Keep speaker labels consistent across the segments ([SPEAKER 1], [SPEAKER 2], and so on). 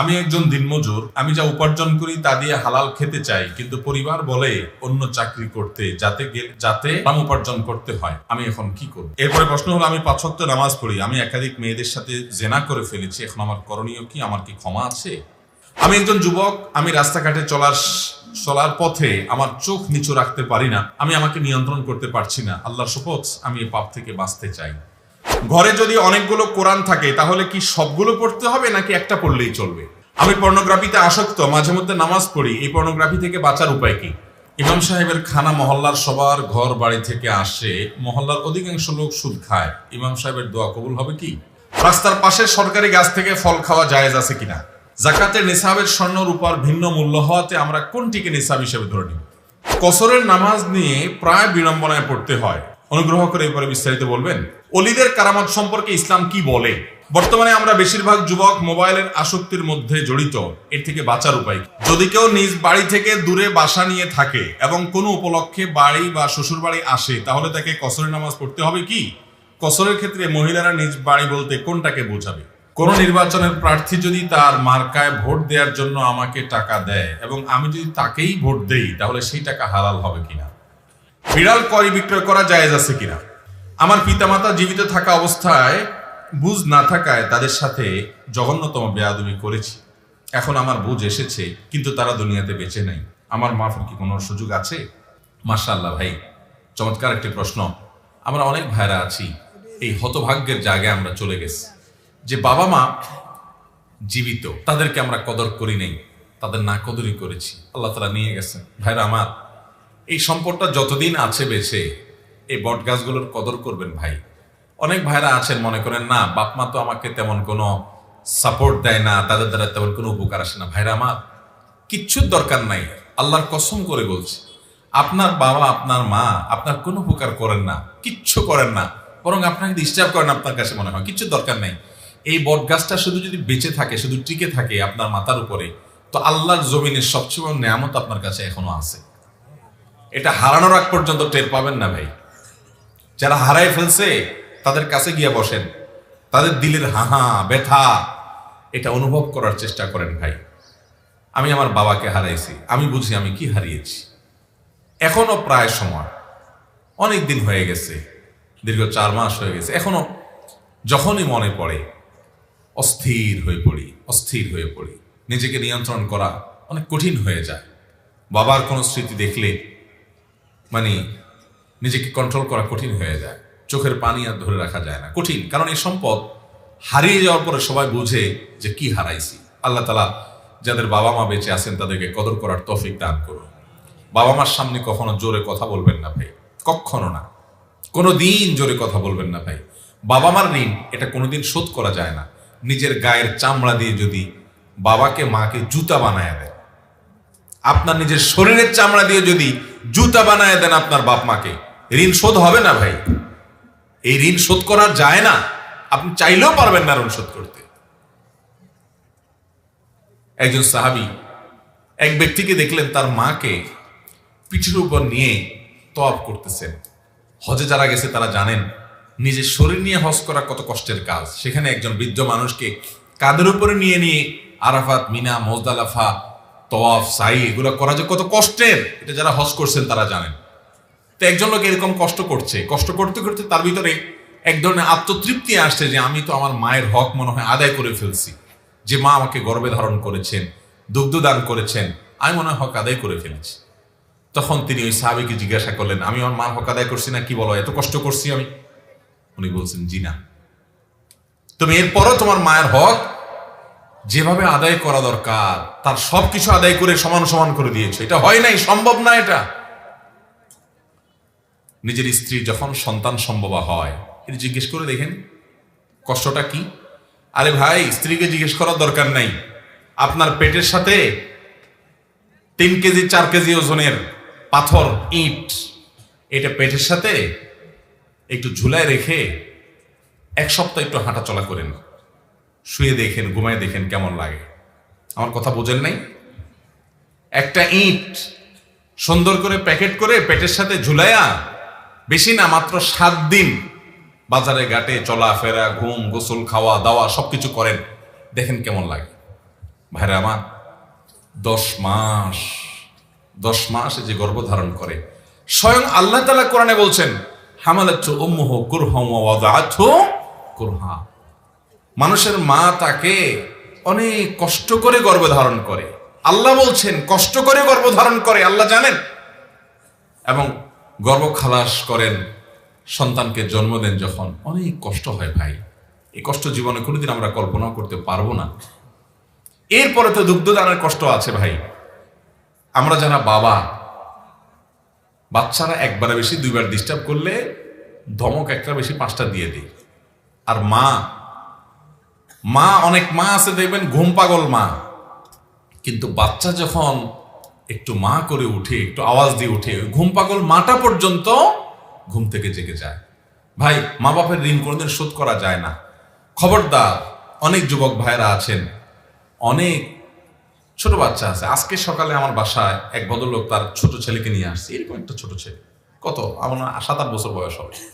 [SPEAKER 1] আমি একজন দিনমজুর, আমি যা উপার্জন করি তা দিয়ে হালাল খেতে চাই, কিন্তু পরিবার বলে অন্য চাকরি করতে যাতে যাতে নাম উপার্জন করতে হয়, আমি এখন কি করব? এরপরে প্রশ্ন হলো, আমি পাঁচ ওয়াক্ত নামাজ পড়ি, আমি একাধিক মেয়েদের সাথে জেনা করে ফেলেছি, এখন আমার করণীয় কি? আমার কি ক্ষমা আছে? আমি একজন যুবক, আমি রাস্তাঘাটে চলার চলার পথে আমার চোখ নিচু রাখতে পারি না, আমি আমাকে নিয়ন্ত্রণ করতে পারছি না আল্লাহ শপথ আমি এই পাপ থেকে বাঁচতে চাই। ঘরে যদি অনেকগুলো কোরআন থাকে, তাহলে কি সবগুলো পড়তে হবে নাকি একটা পড়লেই চলবে? আমি পর্নোগ্রাফিতে আসক্ত, মাঝে মধ্যে নামাজ পড়ি, এই পর্নোগ্রাফি থেকে বাঁচার উপায় কি? ইমাম সাহেবের খানা মহল্লার সবার ঘর বাড়ি থেকে আসে, মহল্লার অধিকাংশ লোক সুদ খায়। ইমাম সাহেবের দোয়া কবুল হবে কি? রাস্তার পাশে সরকারি গাছ থেকে ফল খাওয়া জায়েজ আছে কিনা? জাকাতের নিসাবের স্বর্ণ রূপার ভিন্ন মূল্য হওয়াতে আমরা কোনটিকে নিসাব হিসেবে ধরে নিই কসরের নামাজ নিয়ে প্রায় বিড়ম্বনায় পড়তে হয়। অনুগ্রহ করে এরপরে বিস্তারিত বলবেন। অলিদের কারামত সম্পর্কে ইসলাম কি বলে? বর্তমানে আমরা বেশিরভাগ যুবক মোবাইলের আসক্তির মধ্যে জড়িত। এর থেকে বাঁচার উপায় যদি কেউ নিজ বাড়ি থেকে দূরে বাসা নিয়ে থাকে এবং কোনো উপলক্ষে বাড়ি বা শ্বশুর বাড়ি আসে, তাহলে তাকে কসরের নামাজ পড়তে হবে কি? কসরের ক্ষেত্রে মহিলারা নিজ বাড়ি বলতে কোনটাকে বোঝাবে? কোন নির্বাচনের প্রার্থী যদি তার মার্কায় ভোট দেওয়ার জন্য আমাকে টাকা দেয় এবং আমি যদি তাকেই ভোট দেই, তাহলে সেই টাকা হালাল হবে কিনা? বিড়াল করি বিক্রয় করা জায়েজ আছে কিনা? আমার পিতামাতা জীবিত থাকা অবস্থায় বুঝ না থাকায় তাদের সাথে জঘন্যতম বেয়াদবি করেছি। এখন আমার বুঝ এসেছে, কিন্তু তারা দুনিয়াতে বেঁচে নেই। আমার মাফের কি কোনো সুযোগ আছে? মার্শাল্লাহ ভাই, চমৎকার একটি প্রশ্ন। আমরা অনেক ভাইরা আছি, এই হতভাগ্যের জায়গায় আমরা চলে গেছি। যে বাবা মা জীবিত, তাদেরকে আমরা কদর করি নেই, তাদের না কদরই করেছি। আল্লাহ তারা নিয়ে গেছেন। ভাইরা আমার এই সম্পদটা যতদিন আছে বেছে এই বট গাছগুলোর কদর করবেন ভাই। অনেক ভাইরা আছেন, মনে করেন, না বাপ মা তো আমাকে তেমন কোনো সাপোর্ট দেয় না, তাদের দ্বারা তেমন কোনো উপকার আসে না। ভাইরা, আমার কিচ্ছুর দরকার নাই, আল্লাহর কসম করে বলছি। আপনার বাবা, আপনার মা, আপনার কোনো উপকার করেন না, কিচ্ছু করেন না, বরং আপনাকে ডিস্টার্ব করেন আপনার কাছে মনে হয় কিচ্ছু দরকার নাই। এই বট গাছটা শুধু যদি বেঁচে থাকে, শুধু টিকে থাকে আপনার মাথার উপরে, তো আল্লাহর জমিনের সবচেয়ে বড় নেয়ামত আপনার কাছে এখনও আছে। এটা হারানোর আগ পর্যন্ত টের পাবেন না ভাই। যারা হারাই ফেলছে, তাদের কাছে গিয়ে বসেন। তাদের দিলের হাহা, ব্যথা, এটা অনুভব করার চেষ্টা করেন ভাই। আমি আমার বাবাকে হারাইছি, আমি বুঝি আমি কি হারিয়েছি। এখনও প্রায় সময়, অনেক দিন হয়ে গেছে, দীর্ঘ চার মাস হয়ে গেছে, এখনও যখনই মনে পড়ে, অস্থির হয়ে পড়ি, অস্থির হয়ে পড়ি। নিজেকে নিয়ন্ত্রণ করা অনেক কঠিন হয়ে যায়। বাবার কোনো স্মৃতি দেখলে মানে নিজেকে কন্ট্রোল করা কঠিন হয়ে যায়। চোখের পানি আর ধরে রাখা যায় না। কঠিন। কারণ এই সম্পদ হারিয়ে যাওয়ার পরে সবাই বুঝে যে কি হারাইছি। আল্লাহ তালা যাদের বাবা মা বেঁচে আছেন, তাদেরকে কদর করার তফিক দান করুন। বাবা মার সামনে কখনো জোরে কথা বলবেন না ভাই। কখনো না। কোনো দিন জোরে কথা বলবেন না ভাই। বাবা মার ঋণ, এটা কোনোদিন শোধ করা যায় না। নিজের গায়ের চামড়া দিয়ে যদি বাবাকে, মাকে জুতা বানায় দেয় আপনার নিজের শরীরের চামড়া দিয়ে যদি জুতা বানায় দেন আপনার বাপ মাকে, ঋণ শোধ হবে না ভাই? এই ঋণ শোধ করা যায় না। আপনি চাইলেও পারবেন না ঋণ শোধ করতে। একজন সাহাবি এক ব্যক্তিকে দেখলেন, তার মাকে পিঠের উপর নিয়ে তপ করতেছেন। হজে যারা গেছে তারা জানেন, নিজের শরীর নিয়ে হজ করা কত কষ্টের কাজ। সেখানে একজন বৃদ্ধ মানুষকে কাদের উপরে নিয়ে নিয়ে আরাফাত, মিনা মোজদালাফা তওয়াফ সাই এগুলো করা যে কত কষ্টের, এটা যারা হজ করছেন তারা জানেন। তো একজন লোক এরকম কষ্ট করছে, কষ্ট করতে করতে তার ভিতরে এক ধরনের আত্মতৃপ্তি আসছে যে আমি তো আমার মায়ের হক মনে হয় আদায় করে ফেলছি। যে মা আমাকে গর্বে ধারণ করেছেন, দুগ্ধ দান করেছেন, আমি মনে হয় হক আদায় করে ফেলেছি। তখন তিনি ওই সাহাবিকে জিজ্ঞাসা করলেন, আমি আমার মার হক আদায় করছি না, কি বলো, এত কষ্ট করছি আমি? উনি বলছেন, জি না। তুমি এরপরও তোমার মায়ের হক যেভাবে আদায় করা দরকার, তার সবকিছু আদায় করে সমান সমান করে দিয়েছে। এটা হয় নাই, সম্ভব না এটা। নিজের স্ত্রী যখন সন্তান সম্ভব হয় জিজ্ঞেস করে দেখেন, কষ্টটা কি? আরে ভাই, স্ত্রীকে জিজ্ঞেস করার দরকার নাই। আপনার পেটের সাথে তিন কেজি, চার কেজি ওজনের পাথর, ইট, এটা পেটের সাথে একটু ঝুলায় রেখে এক সপ্তাহ একটু হাঁটা চলা করেন। শুয়ে দেখেন, ঘুমায় দেখেন কেমন লাগে। আমার কথা বোঝেন নাই? একটা ইট সুন্দর করে প্যাকেট করে পেটের সাথে ঝুলাইয়া বেশি না, মাত্র সাত দিন বাজারে ঘাটে চলাফেরা, ঘুম, গোসল, খাওয়া, দাওয়া সবকিছু করেন। দেখেন কেমন লাগে। ভাইরা আমার, দশ মাস দশ মাস যে গর্ভধারণ করে। স্বয়ং আল্লাহ তালা কোরআনে বলছেন হামালাচ্ছ উম্মুহ কুরহম কুরহা মানুষের মা তাকে অনেক কষ্ট করে গর্ভধারণ করে। আল্লাহ বলছেন, কষ্ট করে গর্ভধারণ করে, আল্লাহ জানেন? এবং গর্ব খালাস করেন, সন্তানকে জন্ম দেন যখন। অনেক কষ্ট হয় ভাই। এই কষ্ট জীবনে কোনোদিন আমরা কল্পনা করতে পারব না। এরপরে তো দুগ্ধদানের কষ্ট আছে ভাই। আমরা যারা বাবা, বাচ্চারা একবারে বেশি, দুইবার ডিস্টার্ব করলে ধমক একটা বেশি পাঁচটা দিয়ে দিই। আর মা মা, অনেক মা আছে দেখবেন, ঘুম পাগল মা। কিন্তু বাচ্চা যখন একটু মা করে উঠে, একটু আওয়াজ দিয়ে উঠে ঘুম পাগল মাটা পর্যন্ত ঘুম থেকে জেগে যায়। ভাই মা বাপের ঋণ কোনোদিন শোধ করা যায় না। খবরদার, অনেক যুবক ভাইরা আছেন, অনেক ছোট বাচ্চা আছে। আজকে সকালে আমার বাসায় এক ভদ্রলোক তার ছোট ছেলেকে নিয়ে আসছে। এরকম একটা ছোট ছেলে। কত? আমার সাত আট বছর বয়স হবে।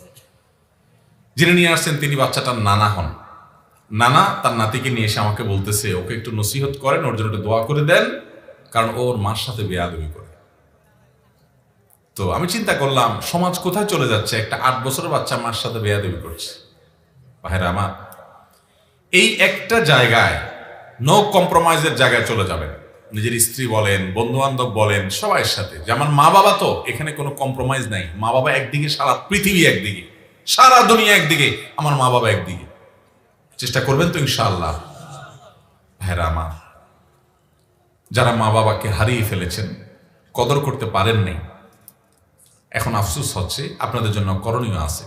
[SPEAKER 1] যিনি নিয়ে আসছেন, তিনি বাচ্চাটার নানা হন। নানা তার নাতিকে নিয়ে এসে আমাকে বলতেছে, ওকে একটু নসিহত করেন, ওর জন্য দোয়া করে দেন, কারণ ওর মার সাথে বেয়াদবি করে। তো আমি চিন্তা করলাম, সমাজ কোথায় চলে যাচ্ছে? একটা আট বছরের বাচ্চা মার সাথে বেয়াদবি করছে। ভাইরা আমার, এই একটা জায়গায় নো কম্প্রোমাইজের জায়গায় চলে যাবেন। নিজের স্ত্রী বলেন বন্ধু বান্ধব বলেন সবার সাথে। যেমন মা বাবা তো, এখানে কোনো কম্প্রোমাইজ নাই। মা বাবা একদিকে, সারা পৃথিবী একদিকে, সারা দুনিয়া একদিকে, আমার মা বাবা একদিকে। চেষ্টা করবেন তো ইনশাআল্লাহ। ভাইরা আমার যারা মা বাবাকে হারিয়ে ফেলেছেন, কদর করতে পারেন নাই এখন আফসুস হচ্ছে, আপনাদের জন্য করণীয় আছে।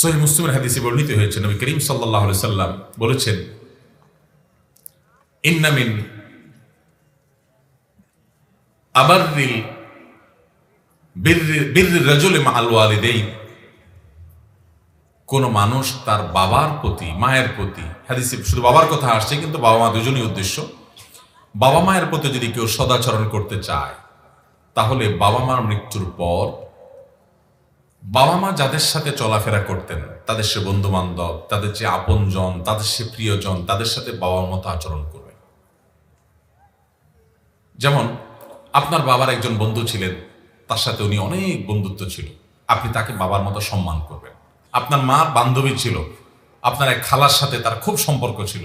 [SPEAKER 1] সহি মুসলিমের হাদিসে বর্ণিত হয়েছে, নবী করিম সাল্লাহ সাল্লাম বলেছেন ইন্নামিন আবারিল বীর রাজুলে মা আল ওয়ালিদাইন। কোন মানুষ তার বাবার প্রতি, মায়ের প্রতি, হাদিসে শুধু বাবার কথা আসছে, কিন্তু বাবা মা দুজনই উদ্দেশ্য। বাবা মায়ের প্রতি যদি কেউ সদাচরণ করতে চায়, তাহলে বাবা মার মৃত্যুর পর বাবা মা যাদের সাথে চলাফেরা করতেন, তাদের সে বন্ধু বান্ধব তাদের যে আপনজন, তাদের সে প্রিয়জন, তাদের সাথে বাবার মতো আচরণ করবে। যেমন, আপনার বাবার একজন বন্ধু ছিলেন, তার সাথে উনি অনেক বন্ধুত্ব ছিল। আপনি তাকে বাবার মতো সম্মান করবেন। আপনার মা বান্ধবী ছিল। আপনার এক খালার সাথে তার খুব সম্পর্ক ছিল।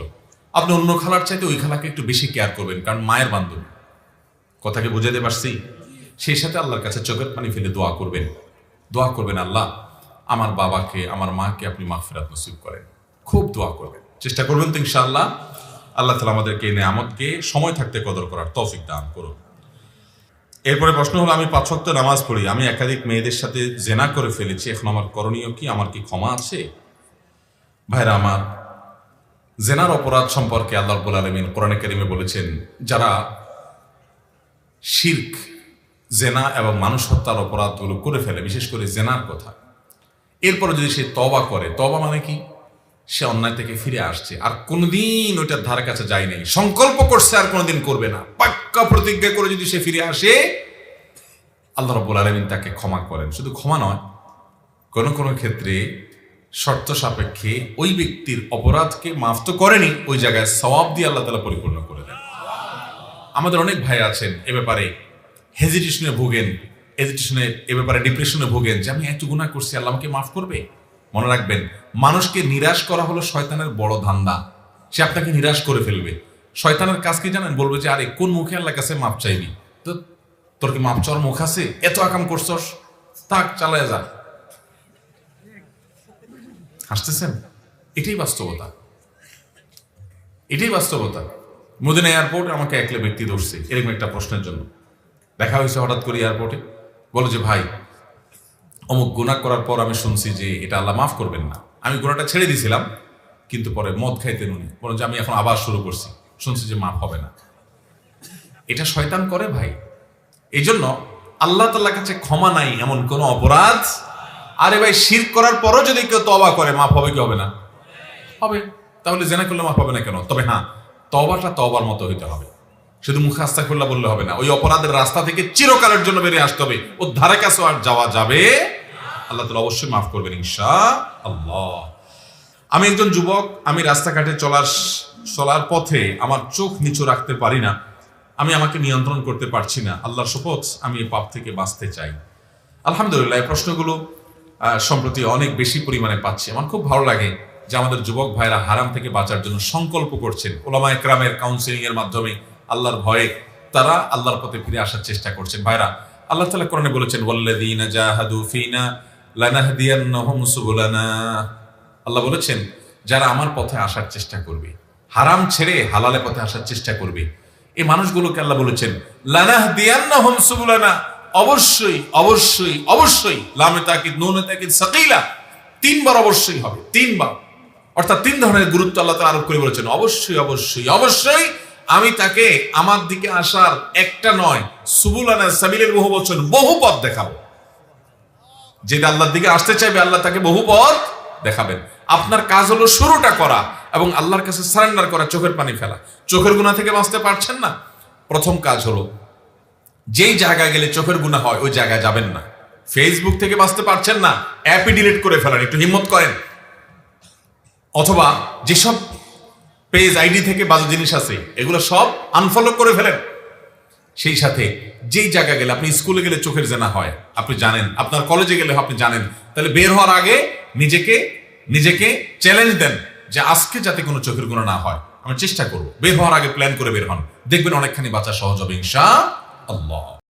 [SPEAKER 1] আপনি অন্য খালার চাইতে ওই খালাকে একটু বেশি কেয়ার করবেন, কারণ মায়ের বান্ধবী। কথাকে বুঝাতে পারছি? সেই সাথে আল্লাহর কাছে চোখের পানি ফেলে দোয়া করবেন। দোয়া করবেন, আল্লাহ, আমার বাবাকে, আমার মাকে আপনি মাগফিরাত নসিব করেন। খুব দোয়া করবেন। চেষ্টা করবেন তো ইনশাআল্লাহ। আল্লাহ তালা আমাদেরকে এই নেয়ামতকে সময় থাকতে কদর করার তৌফিক দান করুন এরপরে প্রশ্ন হলো, আমি পাঁচ ওয়াক্ত নামাজ পড়ি, আমি একাধিক মেয়েদের সাথে জেনা করে ফেলেছি, এখন আমার করণীয় কি? আমার কি ক্ষমা আছে? ভাইরা আমার, জেনার অপরাধ সম্পর্কে আল্লাহ রব্বুল আলমিন কোরআনে কারিমে বলেছেন, যারা শির্ক, জেনা এবং মানুষ হত্যার অপরাধগুলো করে ফেলে, বিশেষ করে জেনার কথা, এরপরে যদি সে তবা করে তবা মানে কি? সে অন্যায় থেকে ফিরে আসছে। আর কোনোদিন ওইটার ধারে কাছে যায় নাই। সংকল্প করছে আর কোনোদিন করবে না। পাক্কা প্রতিজ্ঞা করে যদি সে ফিরে আসে, আল্লাহ রব্বুল আলমিন তাকে ক্ষমা করেন। শুধু ক্ষমা নয়, কোনো কোনো ক্ষেত্রে শর্ত সাপেক্ষে ওই ব্যক্তির অপরাধকে মাফ তো করেনি, ওই জায়গায় সওয়াব দিয়ে আল্লাহ তালা পরিপূর্ণ করে দেন। আমাদের অনেক ভাই আছেন এ ব্যাপারে হেজিটেশনে ভোগেন হেজিটেশনে এ ব্যাপারে ডিপ্রেশনে ভোগেন যে, আমি এত গুণা করছি, আল্লাহ আমাকে মাফ করবে? মনে রাখবেন, মানুষকে নিরাশ করা হলো শয়তানের বড় ধান্দা। সে আপনাকে নিরাশ করে ফেলবে। শয়তানের কাজ কি জানেন? বলবে যে, আরে, কোন মুখে আল্লাহ কাছে মাপ চাইবি? তো, তোর কি মাপ চাওয়ার মুখ আছে? এত আকাম করছস। থাক, চালায় যা। হাসতেছেন? এটাই বাস্তবতা। এটাই বাস্তবতা। মদিনা এয়ারপোর্টে আমাকে একলে ব্যক্তি ধরছে, এরকম একটা প্রশ্নের জন্য। দেখা হয়েছে হঠাৎ করে এয়ারপোর্টে। বলো যে, ভাই অমুক গুণা করার পর আমি শুনছি যে এটা আল্লাহ মাফ করবেন না। আমি গুণাটা ছেড়ে দিয়েছিলাম কিন্তু পরে মদ খাইতেন উনি যে আমি এখন আবার শুরু করছি। শুনছি যে মাফ হবে না। এটা শয়তান করে ভাই। এই জন্য আল্লাহ তাল্লাহ কাছে ক্ষমা নাই এমন কোন অপরাধ। আরে ভাই শির করার পরও যদি কেউ তবা করে, মাফ হবে কি হবে না? হবে। তাহলে জেনা করলে মাফ হবে না কেন? তবে হ্যাঁ তবাটা তবার মতো হইতে হবে। শুধু মুখে আস্তা খুল্লা বললে হবে না, ওই অপরাধের রাস্তা থেকে চিরকালের জন্য বেরিয়ে আসতে হবে। ও ধারে কাছে আর যাওয়া যাবে। আল্লাহ তালা অবশ্যই মাফ করবেন ইনশা আল্লাহ আমি একজন যুবক, আমি রাস্তাঘাটে চলার চলার পথে আমার চোখ নিচু রাখতে পারি না, আমি আমাকে নিয়ন্ত্রণ করতে পারছি না, আল্লাহর শপথ আমি এই পাপ থেকে বাঁচতে চাই। আলহামদুলিল্লাহ, এই প্রশ্নগুলো সম্প্রতি অনেক বেশি পরিমাণে পাচ্ছি। আমার খুব ভালো লাগে যে আমাদের যুবক ভাইরা হারাম থেকে বাঁচার জন্য সংকল্প করছেন। ওলামা একরামের কাউন্সিলিং এর মাধ্যমে আল্লাহর ভয়ে তারা আল্লাহর পথে ফিরে আসার চেষ্টা করছেন। ভাইরা, আল্লাহ তালা কোরআনে বলেছেন লানাহদিয়ান্নাহুম সুবুলানা। আল্লাহ বলেছেন, যারা আমার পথে আসার চেষ্টা করবে, হারাম ছেড়ে হালালে পথে আসার চেষ্টা করবে, এই মানুষগুলোকে আল্লাহ বলেছেন লানাহ দিয়ান্নাহুম সুবুলানা। অবশ্যই অবশ্যই অবশ্যই, লামে তাকিদ, নুনে তাকিদ, সাকিলা, তিনবার অবশ্যই হবে, তিনবার। অর্থাৎ তিন ধরনের গুরুত্ব আল্লাহ তাআলা আরোপ করে বলেছেন, অবশ্যই অবশ্যই অবশ্যই আমি তাকে আমার দিকে আসার একটা নয় সুবুলানা সাবিলের বহু বচন, বহু পথ দেখাবো। যেটা আল্লাহর দিকে আসতে চাইবে, আল্লাহ তাকে বহু পথ দেখাবেন। আপনার কাজ হলো শুরুটা করা এবং আল্লাহর কাছে সারেন্ডার করা, চোখের পানি ফেলা। চোখের গুণা থেকে বাঁচতে পারছেন না? প্রথম কাজ হলো, যেই জায়গায় গেলে চোখের গুণা হয়, ওই জায়গায় যাবেন না। ফেসবুক থেকে বাঁচতে পারছেন না? অ্যাপই ডিলিট করে ফেলেন একটু হিম্মত করেন। অথবা যেসব পেজ আইডি থেকে বাজে জিনিস আছে, এগুলো সব আনফলো করে ফেলেন। সেই সাথে যেই জায়গা গেলে আপনি স্কুলে গেলে চোখের জেনা হয়, আপনি জানেন। আপনার কলেজে গেলে আপনি জানেন। তাহলে বের হওয়ার আগে নিজেকে নিজেকে চ্যালেঞ্জ দেন যে আজকে যাতে কোনো চোখের গুণা না হয়। আমি চেষ্টা করব। বের হওয়ার আগে প্ল্যান করে বের হন। দেখবেন অনেকখানি বাঁচা সহজ হবে, ইনশা আল্লাহ।